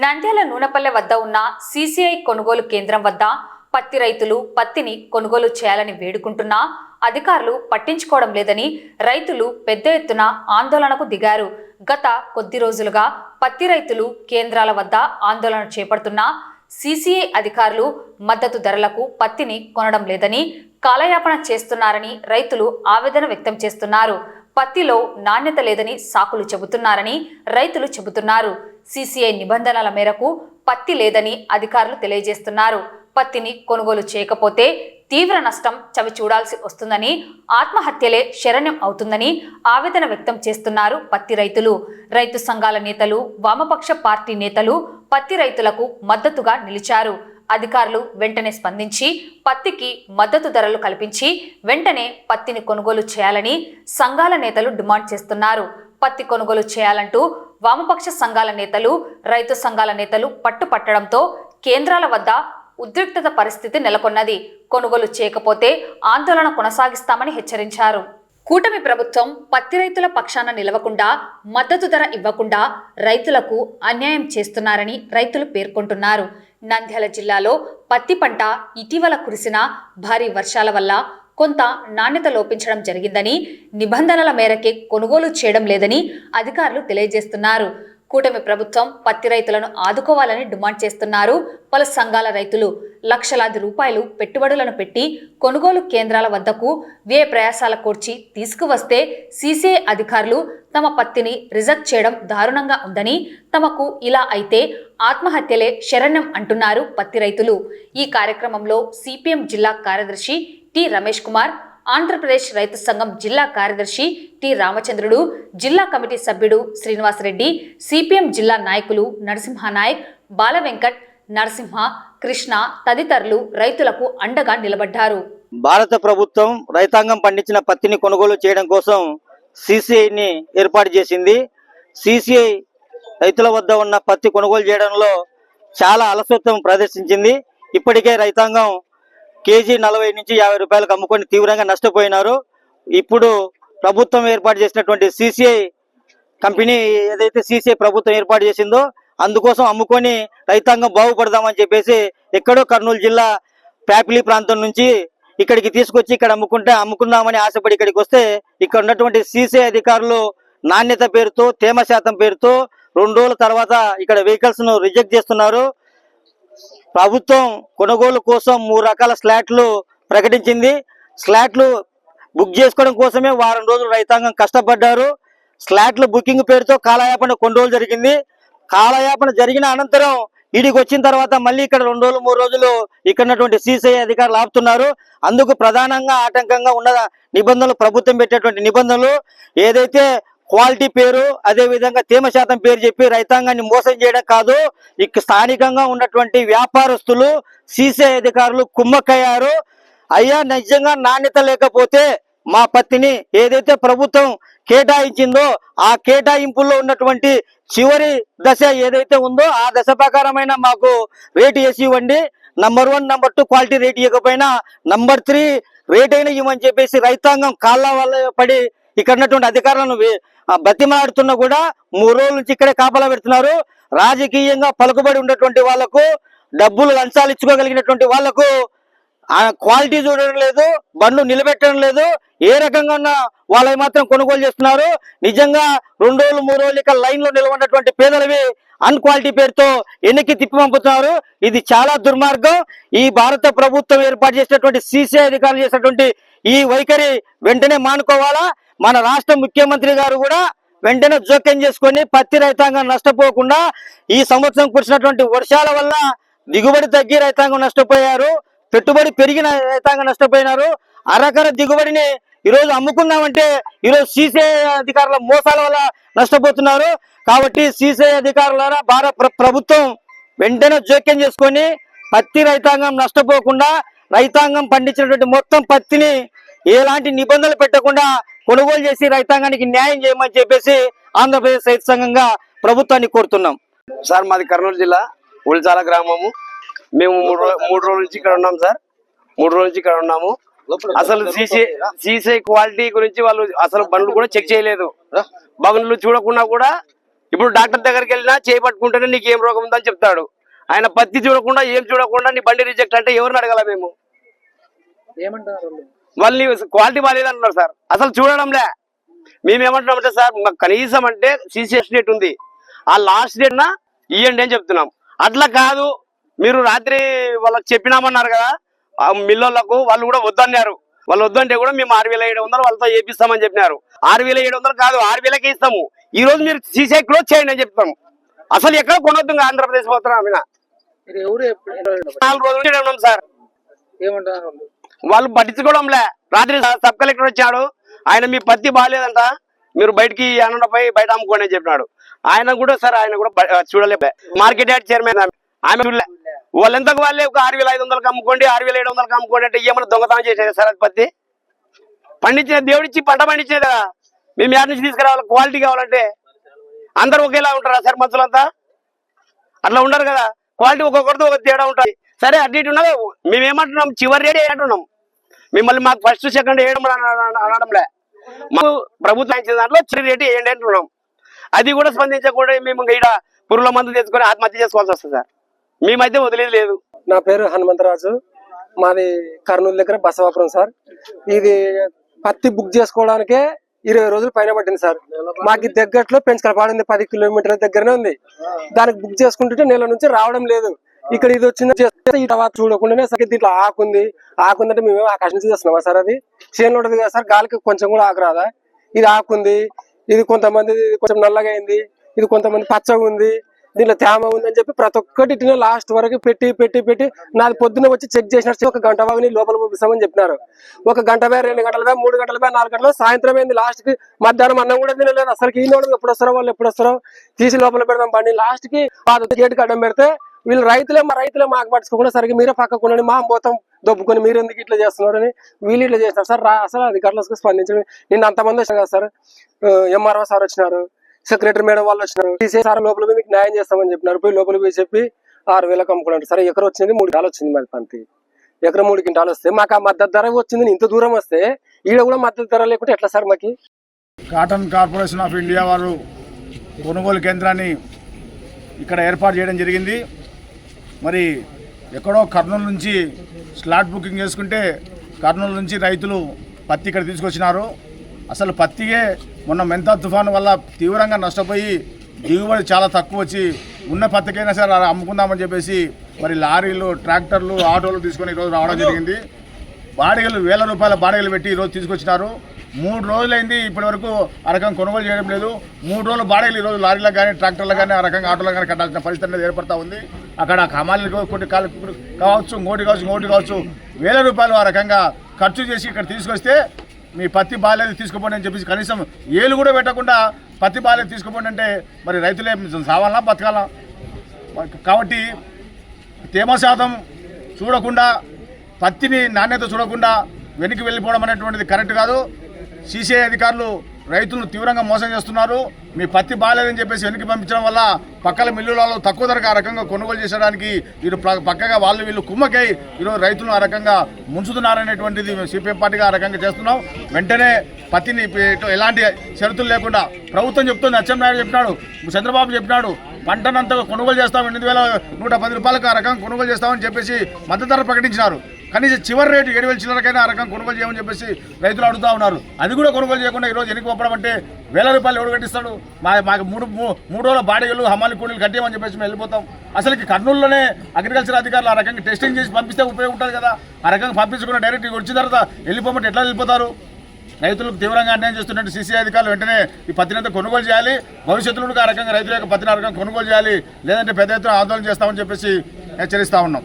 నంద్యాల నూనెపల్లె వద్ద ఉన్న సీసీఐ కొనుగోలు కేంద్రం వద్ద పత్తి రైతులు పత్తిని కొనుగోలు చేయాలని వేడుకుంటున్నా అధికారులు పట్టించుకోవడం లేదని రైతులు పెద్ద ఎత్తున ఆందోళనకు దిగారు. గత కొద్ది రోజులుగా పత్తి రైతులు కేంద్రాల వద్ద ఆందోళన చేపడుతున్నా సీసీఐ అధికారులు మద్దతు ధరలకు పత్తిని కొనడం లేదని కాలయాపన చేస్తున్నారని రైతులు ఆవేదన వ్యక్తం చేస్తున్నారు. పత్తిలో నాణ్యత లేదని సాకులు చెబుతున్నారని రైతులు చెబుతున్నారు. సీసీఐ నిబంధనల మేరకు పత్తి లేదని అధికారులు తెలియజేస్తున్నారు. పత్తిని కొనుగోలు చేయకపోతే తీవ్ర నష్టం చవి చూడాల్సి వస్తుందని ఆత్మహత్యలే శరణ్యం అవుతుందని ఆవేదన వ్యక్తం చేస్తున్నారు పత్తి రైతులు. రైతు సంఘాల నేతలు వామపక్ష పార్టీ నేతలు పత్తి రైతులకు మద్దతుగా నిలిచారు. అధికారులు వెంటనే స్పందించి పత్తికి మద్దతు ధరలు కల్పించి వెంటనే పత్తిని కొనుగోలు చేయాలని సంఘాల నేతలు డిమాండ్ చేస్తున్నారు. పత్తి కొనుగోలు చేయాలంటూ వామపక్ష సంఘాల నేతలు రైతు సంఘాల నేతలు పట్టుపట్టడంతో కేంద్రాల వద్ద ఉద్రిక్తత పరిస్థితి నెలకొన్నది. కొనుగోలు చేయకపోతే ఆందోళన కొనసాగిస్తామని హెచ్చరించారు. కూటమి ప్రభుత్వం పత్తి రైతుల పక్షాన నిలవకుండా మద్దతు ధర ఇవ్వకుండా రైతులకు అన్యాయం చేస్తున్నారని రైతులు పేర్కొంటున్నారు. నంద్యాల జిల్లాలో పత్తి పంట ఇటీవల కురిసిన భారీ వర్షాల వల్ల కొంత నాణ్యత లోపించడం జరిగిందని నిబంధనల మేరకే కొనుగోలు చేయడం లేదని అధికారులు తెలియజేస్తున్నారు. కూటమి ప్రభుత్వం పత్తి రైతులను ఆదుకోవాలని డిమాండ్ చేస్తున్నారు. పలు సంఘాల రైతులు లక్షలాది రూపాయలు పెట్టుబడులను పెట్టి కొనుగోలు కేంద్రాల వద్దకు వ్యయ ప్రయాసాల కూర్చి తీసుకువస్తే సీసీఐ అధికారులు తమ పత్తిని రిజెక్ట్ చేయడం దారుణంగా ఉందని తమకు ఇలా అయితే ఆత్మహత్యలే శరణ్యం అంటున్నారు పత్తి రైతులు. ఈ కార్యక్రమంలో సిపిఎం జిల్లా కార్యదర్శి టి రమేష్ కుమార్ ఆంధ్రప్రదేశ్ రైతు సంఘం జిల్లా కార్యదర్శి టి రామచంద్రుడు జిల్లా కమిటీ సభ్యుడు శ్రీనివాసరెడ్డి సిపిఎం జిల్లా నాయకులు నరసింహనాయక్ బాల వెంకట్ నరసింహ కృష్ణ తదితరులు రైతులకు అండగా నిలబడ్డారు. భారత ప్రభుత్వం రైతాంగం పండించిన పత్తిని కొనుగోలు చేయడం కోసం సిసిఐని ఏర్పాటు చేసింది. సిసిఐ రైతుల వద్ద ఉన్న పత్తి కొనుగోలు చేయడంలో చాలా అలసత్వం ప్రదర్శించింది. ఇప్పటికే రైతాంగం కేజీ నలభై నుంచి యాభై రూపాయలకు అమ్ముకొని తీవ్రంగా నష్టపోయినారు. ఇప్పుడు ప్రభుత్వం ఏర్పాటు చేసినటువంటి సిసిఐ కంపెనీ ఏదైతే సిసిఐ ప్రభుత్వం ఏర్పాటు చేసిందో అందుకోసం అమ్ముకొని రైతాంగం బాగుపడదామని చెప్పేసి ఎక్కడో కర్నూలు జిల్లా ప్యాపిలి ప్రాంతం నుంచి ఇక్కడికి తీసుకొచ్చి ఇక్కడ అమ్ముకుంటే అమ్ముకుందామని ఆశపడి ఇక్కడికి వస్తే ఇక్కడ ఉన్నటువంటి సీసీ అధికారులు నాణ్యత పేరుతో తేమ శాతం పేరుతో రెండు రోజుల తర్వాత ఇక్కడ వెహికల్స్ను రిజెక్ట్ చేస్తున్నారు. ప్రభుత్వం కొనుగోలు కోసం మూడు రకాల స్లాట్లు ప్రకటించింది. స్లాట్లు బుక్ చేసుకోవడం కోసమే వారం రోజులు రైతాంగం కష్టపడ్డారు. స్లాట్ల బుకింగ్ పేరుతో కాలయాపన కొనుగోలు జరిగింది. కాలయాపన జరిగిన అనంతరం ఈడికి వచ్చిన తర్వాత మళ్ళీ ఇక్కడ రెండు రోజులు మూడు రోజులు ఇక్కడ ఉన్నటువంటి సిసిఐ అధికారులు ఆపుతున్నారు. అందుకు ప్రధానంగా ఆటంకంగా ఉన్న నిబంధనలు ప్రభుత్వం పెట్టేటువంటి నిబంధనలు ఏదైతే క్వాలిటీ పేరు అదే విధంగా తేమ శాతం పేరు చెప్పి రైతాంగాన్ని మోసం చేయడం కాదు. ఇక స్థానికంగా ఉన్నటువంటి వ్యాపారస్తులు సిసిఐ అధికారులు కుమ్మక్కయ్యారు. అయ్యా నిజంగా నాణ్యత లేకపోతే మా పత్తిని ఏదైతే ప్రభుత్వం కేటాయించిందో ఆ కేటాయింపుల్లో ఉన్నటువంటి చివరి దశ ఏదైతే ఉందో ఆ దశ ప్రకారమైన మాకు రేటు వేసి ఇవ్వండి. Number one number two quality rate ఇవ్వకపోయినా నంబర్ త్రీ రేట్ అయినా ఇవ్వని చెప్పేసి రైతాంగం కాళ్ళ వల్ల పడి ఇక్కడ ఉన్నటువంటి అధికారులను బతిమలాడుతున్నా కూడా మూడు రోజుల నుంచి ఇక్కడే కాపలా పెడుతున్నారు. రాజకీయంగా పలుకుబడి ఉన్నటువంటి వాళ్ళకు డబ్బులు లంచాలు ఇచ్చుకోగలిగినటువంటి వాళ్ళకు క్వాలిటీ చూడడం లేదు బండ్లు నిలబెట్టడం లేదు. ఏ రకంగా ఉన్న వాళ్ళవి మాత్రం కొనుగోలు చేస్తున్నారు. నిజంగా రెండు రోజులు మూడు రోజులు ఇక్కడ లైన్లో నిలబడినటువంటి పేదలవి అన్ క్వాలిటీ పేరుతో ఎన్నికి తిప్పి పంపుతున్నారు. ఇది చాలా దుర్మార్గం. ఈ భారత ప్రభుత్వం ఏర్పాటు చేసినటువంటి సీసీ అధికారులు చేసినటువంటి ఈ వైఖరి వెంటనే మానుకోవాలా? మన రాష్ట్ర ముఖ్యమంత్రి గారు కూడా వెంటనే జోక్యం చేసుకొని పత్తి రైతాంగం నష్టపోకుండా ఈ సంవత్సరం కురిసినటువంటి వర్షాల వల్ల దిగుబడి తగ్గి రైతాంగం నష్టపోయారు పెట్టుబడి పెరిగిన రైతాంగం నష్టపోయినారు. అరకర దిగుబడిని ఈరోజు అమ్ముకుందామంటే ఈరోజు సీసీఐ అధికారుల మోసాల వల్ల నష్టపోతున్నారు. కాబట్టి సీసీఐ అధికారుల భారత ప్రభుత్వం వెంటనే జోక్యం చేసుకొని పత్తి రైతాంగం నష్టపోకుండా రైతాంగం పండించినటువంటి మొత్తం పత్తిని ఎలాంటి నిబంధనలు పెట్టకుండా కొనుగోలు చేసి రైతాంగానికి న్యాయం చేయమని చెప్పేసి ఆంధ్రప్రదేశ్ రైతు సంఘంగా ప్రభుత్వాన్ని కోరుతున్నాం. సార్ మాది కర్నూలు జిల్లా ఉల్చాల గ్రామము. మేము మూడు మూడు రోజుల నుంచి ఇక్కడ ఉన్నాం సార్. మూడు రోజుల నుంచి ఇక్కడ ఉన్నాము. అసలు సీసీ సీసీ క్వాలిటీ గురించి వాళ్ళు అసలు బండ్లు కూడా చెక్ చేయలేదు. బండ్లు చూడకుండా కూడా ఇప్పుడు డాక్టర్ దగ్గరికి వెళ్ళినా చేయి పట్టుకుంటేనే నీకు ఏం రోగం ఉందని చెప్తాడు. ఆయన పత్తి చూడకుండా ఏం చూడకుండా నీ బండి రిజెక్ట్ అంటే ఎవరిని అడగాల మేము? ఏమంటారు వాళ్ళని క్వాలిటీ బాగాలేదు అంటున్నారు సార్. అసలు చూడడంలే. మేము ఏమంటున్నామంటే సార్ మాకు కనీసం అంటే సీసీఎస్ డేట్ ఉంది. ఆ లాస్ట్ డేట్ నా ఇవ్వండి అని చెప్తున్నాం. అట్లా కాదు మీరు రాత్రి వాళ్ళకి చెప్పినామన్నారు కదా ఆ మిల్లోళ్ళకు వాళ్ళు కూడా వద్దన్నారు. వాళ్ళు వద్దంటే కూడా మేము ఆరు వేల ఏడు వందలు వాళ్ళతో చేపిస్తామని చెప్పినారు. ఆరు వేల ఏడు వందలు కాదు ఆరు వేలకే ఇస్తాము. ఈ రోజు మీరు సీసీఐ క్లోజ్ చేయండి అని చెప్తాం. అసలు ఎక్కడ కొనొద్దు ఆంధ్రప్రదేశ్ పోతున్నాం ఆమె? నాలుగు రోజుల సార్. ఏమంటారు వాళ్ళు? పట్టించుకోవడంలే. రాత్రి సబ్ కలెక్టర్ వచ్చాడు. ఆయన మీ పత్తి బాగాలేదంట. మీరు బయటికి పోయి బయట అమ్ముకోండి అని చెప్పినాడు. ఆయన కూడా సార్ ఆయన కూడా చూడలే మార్కెట్ యార్డ్ చైర్మన్ ఆమె. ఆమె చూడలే. వాళ్ళెంతకు వాళ్ళే ఒక ఆరు వేల ఐదు వందలకు అమ్ముకోండి ఆరు వేల ఏడు వందలకు అమ్ముకోండి అంటే ఏమైనా దొంగతనం చేసేది సార్ అది పత్తి? పండించిన దేవుడిచ్చి పంట పండించేది? కదా మేము యాడ్ నుంచి తీసుకురావాలి క్వాలిటీ కావాలంటే. అందరూ ఒకేలా ఉంటారా సార్ మనుషులంతా? అట్లా ఉండరు కదా. క్వాలిటీ ఒక్కొక్కరితో ఒక తేడా ఉంటుంది సరే అటు ఇటు ఉన్నది మేమేమంటున్నాం? చివరి రేట్ అంటున్నాం. మిమ్మల్ని మాకు ఫస్ట్ సెకండ్ వేయడం అనడంలే. మాకు ప్రభుత్వం ఇచ్చిన దాంట్లో చివరి రేటు వేయండి అంటున్నాం. అది కూడా స్పందించకుండా మేము ఇక్కడ పురుగుల మందు తెచ్చుకొని ఆత్మహత్య చేసుకోవాల్సి వస్తుంది సార్. మేమైతే వదిలేదు లేదు. నా పేరు హనుమంతరాజు. మాది కర్నూలు దగ్గర బసవాపురం సార్. ఇది పత్తి బుక్ చేసుకోవడానికే ఇరవై రోజులు పైన పట్టింది సార్. మాకు దగ్గరలో పెంచకలపాడు ఉంది పది కిలోమీటర్ల దగ్గరనే ఉంది. దానికి బుక్ చేసుకుంటుంటే నెల నుంచి రావడం లేదు. ఇక్కడ ఇది వచ్చిన చేస్తే ఈ తర్వాత చూడకుండానే సరే దీంట్లో ఆకుంది ఆకుందంటే మేము ఆకాశం నుంచి చేస్తున్నామా సార్ అది? చేనులో ఉంటుంది కదా సార్ గాలికి కొంచెం కూడా ఆకురాదా ఇది ఆకుంది ఇది కొంతమంది కొంచెం నల్లగా అయింది. ఇది కొంతమంది పచ్చగా ఉంది. దీంట్లో తేమ ఉందని చెప్పి ప్రతి ఒక్కటి ఇట్లా లాస్ట్ వరకు పెట్టి పెట్టి పెట్టి నాది పొద్దున్న వచ్చి చెక్ చేసినట్టు ఒక గంట బాగుని లోపల పంపిస్తామని చెప్పినారు. ఒక గంట బై రెండు గంటల బై మూడు గంటల బై నాలుగు గంటల సాయంత్రం అయింది. లాస్ట్కి మధ్యాహ్నం అన్నం కూడా తినలేదు. అసలు ఈ నోడు ఎప్పుడు వస్తారో వాళ్ళు ఎప్పుడు వస్తారో? తీసి లోపల పెడదాం బండి. లాస్ట్కి పాత కడ్డం పెడితే వీళ్ళు రైతులే మా రైతులే మాకు పట్టుకోకుండా సరిగ్గా మీరే పక్కకుండా మా పోతాం దొబ్బుకొని మీరు ఎందుకు ఇట్లా చేస్తున్నారని వీళ్ళు ఇట్లా చేస్తారు. సార్ రా- అసలు అధికారులకు స్పందించడం నిన్న అంతమంది వచ్చారు కదా సార్ ఎంఆర్ఓ సార్ వచ్చినారు సెక్రటరీ మేడం వాళ్ళు వచ్చినారు. తీసే సార్ లోపల మీకు న్యాయం చేస్తామని చెప్పినారు. పోయి లోపల పోయి చెప్పి ఆరు వేలకు అమ్ముకున్నారు సరే ఎకరం వచ్చింది మూడు కాలు వచ్చింది మరి పంతి ఎకరం మూడు క్వింటాలు వస్తే మాకు ఆ మద్దతు ధర వచ్చింది ఇంత దూరం వస్తే ఈడ కూడా మద్దతు ధర లేకుంటే ఎట్లా సార్ మాకి? కాటన్ కార్పొరేషన్ ఆఫ్ ఇండియా వారు కొనుగోలు కేంద్రాన్ని ఇక్కడ ఏర్పాటు చేయడం జరిగింది. మరి ఎక్కడో కర్నూలు నుంచి స్లాట్ బుకింగ్ చేసుకుంటే కర్నూలు నుంచి రైతులు పత్తి ఇక్కడ తీసుకొచ్చినారు. అసలు పత్తియే మొన్న మెంతా తుఫాను వల్ల తీవ్రంగా నష్టపోయి దిగుబడి చాలా తక్కువ వచ్చి ఉన్న పత్తికైనా సరే అలా అమ్ముకుందామని చెప్పేసి మరి లారీలు ట్రాక్టర్లు ఆటోలు తీసుకొని ఈరోజు రావడం జరిగింది. బాడిగలు వేల రూపాయల బాడిగలు పెట్టి ఈరోజు తీసుకొచ్చినారు. మూడు రోజులైంది ఇప్పటి వరకు ఆ రకం కొనుగోలు చేయడం లేదు. మూడు రోజులు బాడిగలు ఈరోజు లారీలకు కానీ ట్రాక్టర్లకు కానీ ఆ రకంగా ఆటోలకు కానీ కట్టాల్సిన పరిస్థితి అనేది ఏర్పడతా ఉంది. అక్కడ కమాలీలకు కొన్ని కావచ్చు ఇంకోటి కావచ్చు ఇంకోటి కావచ్చు వేల రూపాయలు ఆ రకంగా ఖర్చు చేసి ఇక్కడ తీసుకొస్తే మీ పత్తి బాలేదు తీసుకుపోండి అని చెప్పేసి కనీసం ఏలు కూడా పెట్టకుండా పత్తి బాలేదు తీసుకుపోండి అంటే మరి రైతులే సావాలా బతకాలా? కాబట్టి తేమ శాతం చూడకుండా పత్తిని నాణ్యత చూడకుండా వెనక్కి వెళ్ళిపోవడం అనేటువంటిది కరెక్ట్ కాదు. సీసీఐ అధికారులు రైతులను తీవ్రంగా మోసం చేస్తున్నారు. మీ పత్తి బాగాలేదని చెప్పేసి వెనక్కి పంపించడం వల్ల పక్కల మిల్లులలో తక్కువ ధరకు ఆ రకంగా కొనుగోలు చేసడానికి వీరు పక్కగా వాళ్ళు వీళ్ళు కుమ్మకై ఈరోజు రైతులను ఆ రకంగా ముంచుతున్నారనేటువంటిది మేము సిపిఎం పార్టీగా ఆ రకంగా చేస్తున్నాం. వెంటనే పత్తిని ఎలాంటి షరతులు లేకుండా ప్రభుత్వం చెప్తుంది అచ్చెన్నాయుడు చెప్పినాడు చంద్రబాబు చెప్పినాడు పంటనంతా కొనుగోలు చేస్తాం ఎనిమిది వేల నూట పది రూపాయలకు ఆ రకంగా కొనుగోలు చేస్తామని చెప్పేసి మద్దతు ధర ప్రకటించినారు. కనీసం చివరి రేటు ఏడు వేల చిల్లరకైనా ఆ రకం కొనుగోలు చేయమని చెప్పేసి రైతులు అడుగుతూ ఉన్నారు. అది కూడా కొనుగోలు చేయకుండా ఈరోజు ఎన్నిక పంపడం అంటే వేల రూపాయలు ఎవడు కట్టిస్తాడు? మా మాకు మూడు మూడు రోజుల బాడీలు హమాలి కూలీలు కట్టేయమని చెప్పేసి మేము వెళ్ళిపోతాం. అసలుకి కర్నూలులోనే అగ్రికల్చర్ అధికారులు ఆ రకంగా టెస్టింగ్ చేసి పంపిస్తే ఉపయోగం ఉంటుంది కదా. ఆ రకంగా పంపించకుండా డైరెక్ట్ వచ్చిన తర్వాత వెళ్ళిపోమంటే ఎట్లా వెళ్ళిపోతారు? రైతులకు తీవ్రంగా అన్యాయం చేస్తున్నట్టు సీసీ అధికారులు వెంటనే ఈ పత్తినంతా కొనుగోలు చేయాలి. భవిష్యత్తులో ఆ రకంగా రైతుల యొక్క పత్తిని ఆ రకంగా కొనుగోలు చేయాలి. లేదంటే పెద్ద ఎత్తున ఆందోళన చేస్తామని చెప్పేసి హెచ్చరిస్తా ఉన్నాం.